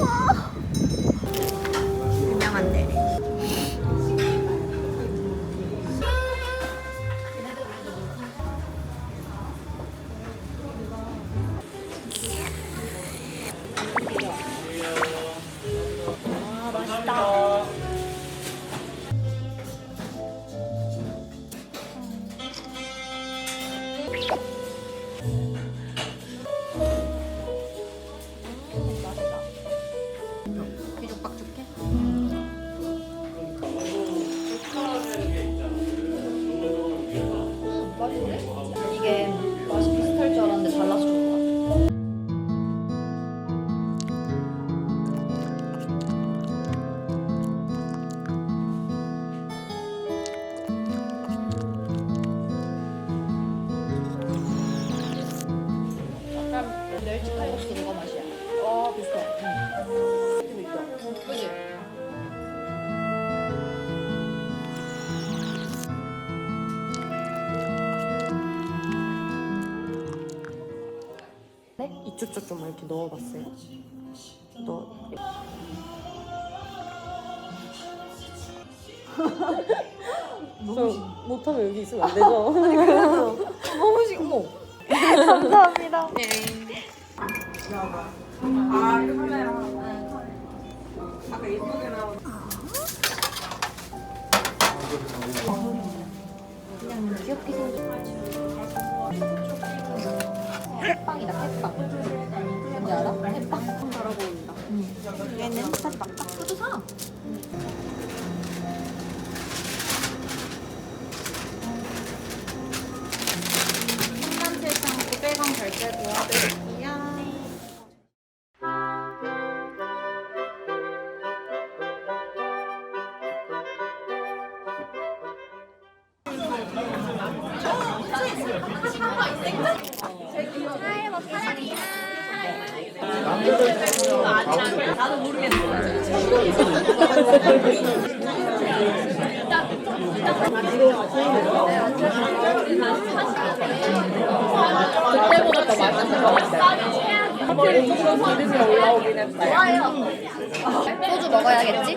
Mama. 이쪽 저쪽 막 이렇게 넣어봤어요. 넣어. 저 못하면 여기 있으면 안 되죠? 너무 시 어머. 감사합니다. 네. 그냥 귀엽게 생긴 햇빵이다 햇빵. 뭔지 알아? 햇빵? 달아 보인다 얘는 사지 마 딱도 사한 그때보다 더 맛있는 것 같아요. 확실히 조금 기름이 올라오긴 했어요. 소주 먹어야겠지?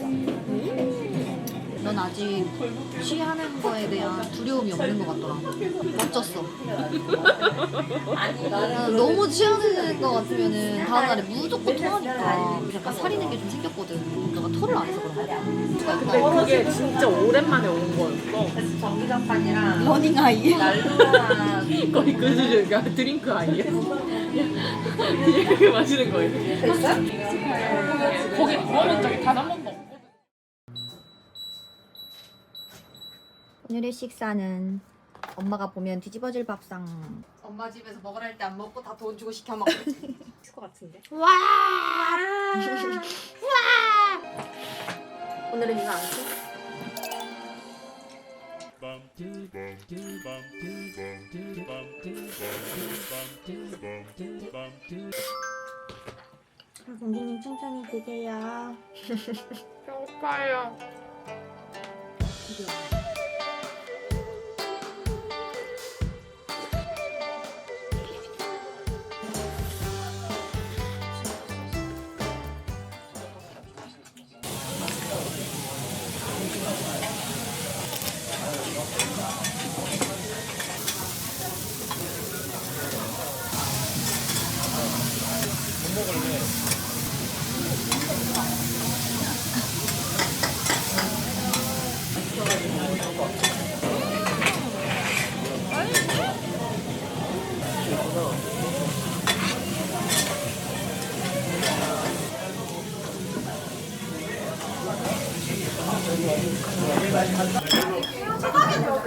아직 취하는 거에 대한 두려움이 없는 것 같더라. 멋졌어. 나는 너무 취하는 거 같으면은 다음 날에 무조건 토하니까 약간 살이는 게 좀 생겼거든. 너가 토를 안 해서 그런 거야. 근데 그게 진짜 오랜만에 온 거였어. 러닝 아이. 거의 그 수준이야. 드링크 아니야? 이렇게 마시는 거예요. 거기 부어놓은 적이 단 한 번도 없고. 오늘의 식사는 엄마가 보면 뒤집어질 밥상. 엄마 집에서 먹으라 할 때 안 먹고 다 돈 주고 시켜 먹고. 있을 것 같은데. 와! 오늘은 이거 안 써? 공주님 천천히 드세요. 배고파요.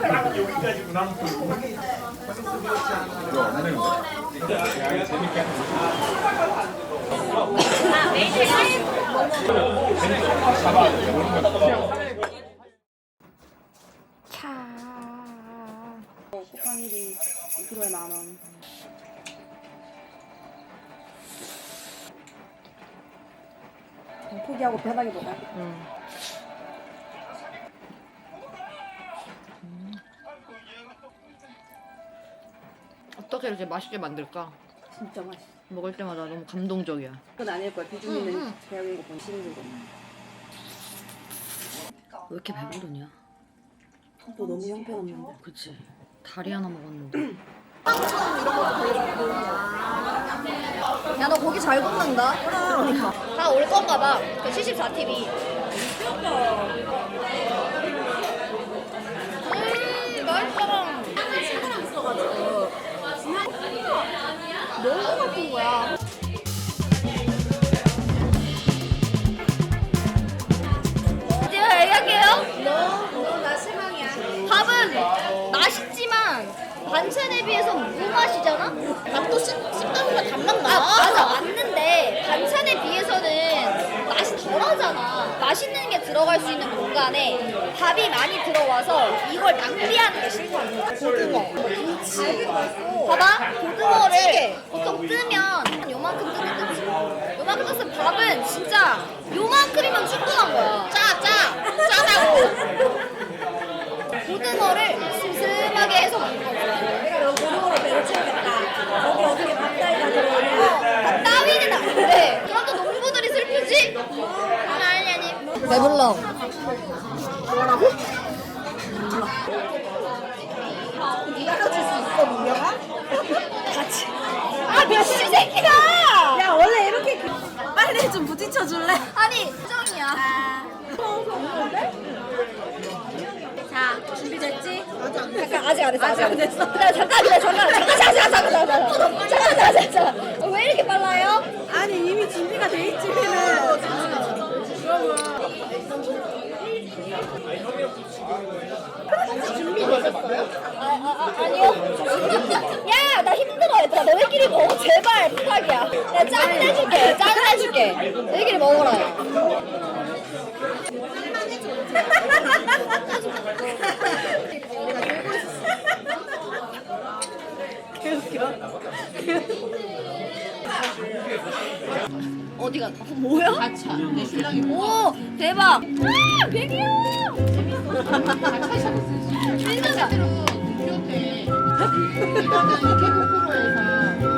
딱 여기까지 무난풀. 재밌게 아, 매일 잡아야 돼. 모르는 거. 곱하기 1이 2kg에 만원 포기하고 편하게 보자 응. 어떻게 이렇게 맛있게 만들까? 진짜 맛있어. 먹을 때마다 너무 감동적이야. 그건 아닐 거야. 비중이는 응, 응. 배우는 거 보면 힘들고. 왜 이렇게 배부르냐? 또 너무 형편없는데. 그치. 다리 하나 먹었는데. 야 너 고기 잘 굽는다. 다 올 건가 봐. 그 74TV. 음 맛있어. 친구랑 있어가지고. 너무 바쁜 거야. 이제 얘기할게요. 너너나 실망이야. 밥은 맛있지만 반찬에 비해서 무맛이잖아? 밥도 씹, 씹다 보면 단맛 나. 아, 맞아, 맞는데 반찬에 비해서는 맛이 덜하잖아. 맛있는 게 들어갈 수 있는 공간에 밥이 많이 들어와서 이걸 낭비하는 게 거야. 고등어, 김치. 봐봐, 고등어를 보통 뜨면 요만큼 뜨거든지. 요만큼 떴으면 밥은 진짜 요만큼이면 충분한 거야. 짜, 짜, 짜다고. 고등어를 슴슴하게 해서 먹는 거야. 내가 배를 채우겠다. 거기 어떻게 밥다리가 들어오냐? 밥 따위는 안 돼. 그럼 또 농부들이 슬프지? 아니, 아니. 배불러. 네가 가질 수 있어, 민혁아? 같이. 아, 미친 새끼다! 야 원래 이렇게 빨리 좀 부딪혀 줄래? 아니, 정이야. 자, 준비됐지? 잠깐, 아직 안 했어. 아직 안 됐어. 잠깐, 잠깐, 잠깐, 잠깐, 잠깐, 잠깐, 잠깐, 잠깐, 잠깐, 잠깐, 잠깐. 어, 왜 이렇게 빨라요? 아니 이미 준비가 돼 있지. 아, 아, 아, 아니요. 야, 나 힘들어, 얘들아. 너희끼리 먹어. 제발, 부탁이야. 내가 짠 내줄게. 짠 내줄게. 너희끼리 먹어라. 어디 갔어? 뭐야? 가차. 내 신랑이 오 대박! 아 배기야! 가차에서 진짜다. 실제로 뉴욕에 이거는 이케 코코로에서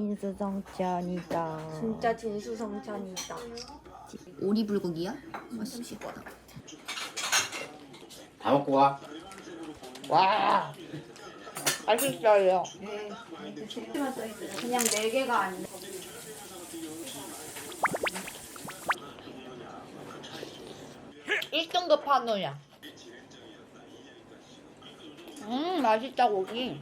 진수성찬이다. 진짜 진수성찬이다. 오리 불고기야? 맛있을 거다. 다 먹고 가. 와. 맛있어요. 그냥 네 개가 아니라. 일등급 한우야. 음 맛있다 고기.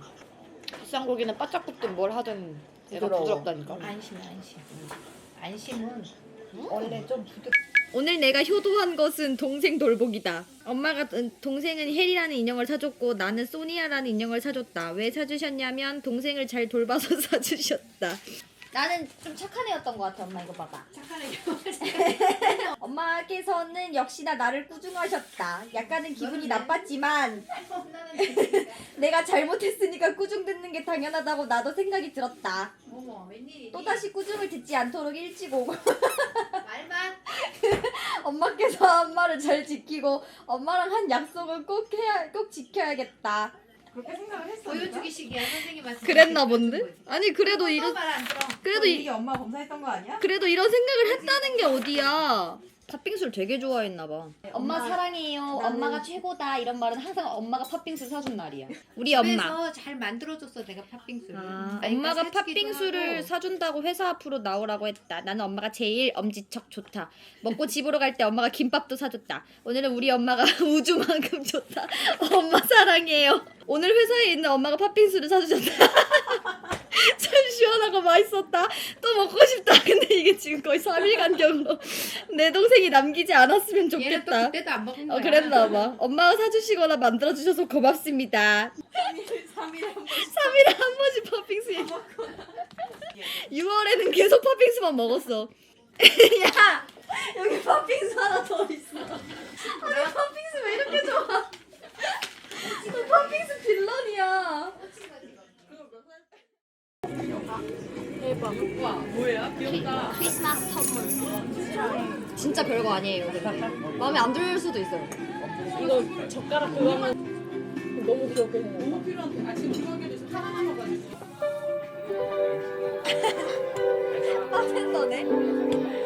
비싼 고기는 바짝 굽든 뭘 하든 부드러워. 부드럽다니까. 안심 안심 안심은 원래 좀 부드 오늘 내가 효도한 것은 동생 돌보기다. 엄마가 동생은 혜리라는 인형을 사줬고 나는 소니아라는 인형을 사줬다. 왜 사주셨냐면 동생을 잘 돌봐서 사주셨다. 나는 좀 착한 애였던 것 같아 엄마 이거 봐봐. 착한 애 엄마께서는 역시나 나를 꾸중하셨다. 약간은 기분이 나빴지만 내가 잘못했으니까 꾸중 듣는 게 당연하다고 나도 생각이 들었다. 어머 웬일이니? 또다시 꾸중을 듣지 않도록 일찍 오고. 말만. 엄마께서 엄마를 잘 지키고 엄마랑 한 약속은 꼭 해야 꼭 지켜야겠다 보여주기식이야 선생님한테 그랬나 본데? 아니 그래도 이런 말안 들어 그래도 이, 엄마 검사했던 거 아니야? 그래도 이런 생각을 했다는 게 어디야? 팥빙수를 되게 좋아했나 봐. 엄마 사랑해요. 엄마가 최고다. 이런 말은 항상 엄마가 팥빙수 사준 날이야. 우리 엄마. 집에서 잘 만들어줬어 내가 팥빙수를. 아, 그러니까 엄마가 사주기도 팥빙수를 하고. 사준다고 회사 앞으로 나오라고 했다. 나는 엄마가 제일 엄지척 좋다. 먹고 집으로 갈 때 엄마가 김밥도 사줬다. 오늘은 우리 엄마가 우주만큼 좋다. 엄마 사랑해요. 오늘 회사에 있는 엄마가 팥빙수를 사주셨다. 참 시원하고 맛있었다. 또 먹고 싶다. 근데 이게 지금 거의 3일 간격으로 내 동생이 남기지 않았으면 얘는 또 좋겠다. 그때도 안 먹은 거야. 어 그랬나 봐. 엄마가 사주시거나 만들어 주셔서 고맙습니다. 3일에 한 번씩 팥빙수 얘기. 6월에는 계속 팥빙수만 먹었어. 야 여기 팥빙수 하나 더 있어. 아니 팥빙수 왜 이렇게 좋아? 너 팥빙수 빌런이야. 크리스마스 선물. 진짜 별거 아니에요. 근데. 마음에 안 들 수도 있어요. 이거 젓가락 그거는 너무 귀엽게 생겼다. 너무 필요한데. 아 지금 중학교 돼서 하나 남아가지고. 빠텐더네.